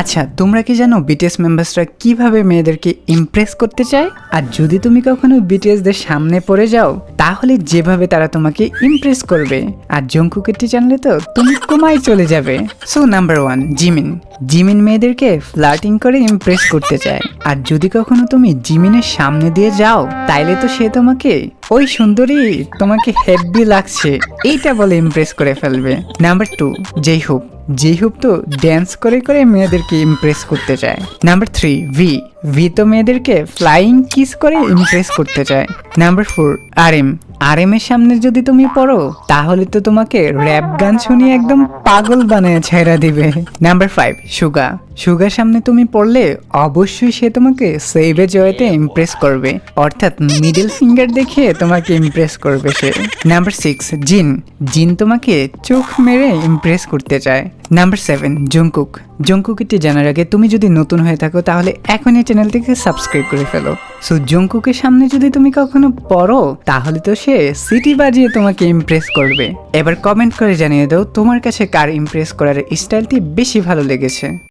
আচ্ছা তোমরা কি জানো বিটিএস মেম্বার্সরা কীভাবে মেয়েদেরকে ইমপ্রেস করতে চায়? আর যদি তুমি কখনো বিটিএসদের সামনে পড়ে যাও, তাহলে যেভাবে তারা তোমাকে ইমপ্রেস করবে। আর জঙ্কু জঙ্কুকেরটি জানলে তো তুমি কমাই চলে যাবে। So number one Jimin Jimin মেয়েদেরকে ফ্লার্টিং করে ইমপ্রেস করতে চায়। আর যদি কখনো তুমি জিমিনের সামনে দিয়ে যাও, তাইলে তো সে তোমাকে, ওই সুন্দরী, তোমাকে হেভি লাগছে। এইটা বলে ইমপ্রেস করে ফেলবে। নাম্বার টু যেই হোপ হোক তো ড্যান্স করে করে মেয়েদেরকে ইমপ্রেস করতে চায়। নাম্বার থ্রি ভি ভি মেয়েদেরকে ফ্লাইং কিস করে ইমপ্রেস করতে চায়। Number four R M R M এর সামনে যদি তুমি পড়ো, তাহলে তো তোমাকে র্যাপ গান শুনিয়ে একদম পাগল বানায় ছেড়া দিবে। নাম্বার ফাইভ সুগা সুগার সামনে তুমি পড়লে অবশ্যই সে তোমাকে সেভে জয়েতে ইমপ্রেস করবে। অর্থাৎ মিডল ফিঙ্গার দেখে তোমাকে ইমপ্রেস করবে সে। নাম্বার সিক্স জিন জিন তোমাকে চোখ মেরে ইমপ্রেস করতে চায়। নাম্বার সেভেন জঙ্কুক জঙ্কুকটি জানার আগে তুমি যদি নতুন হয়ে থাকো, তাহলে এখন এই চ্যানেলটিকে সাবস্ক্রাইব করে ফেলো। সো জঙ্কুকের সামনে যদি তুমি কখনো পড়ো, তাহলে তো সে সিটি বাজিয়ে তোমাকে ইমপ্রেস করবে। এবার কমেন্ট করে জানিয়ে দাও, তোমার কাছে কার ইমপ্রেস করার স্টাইলটি বেশি ভালো লেগেছে?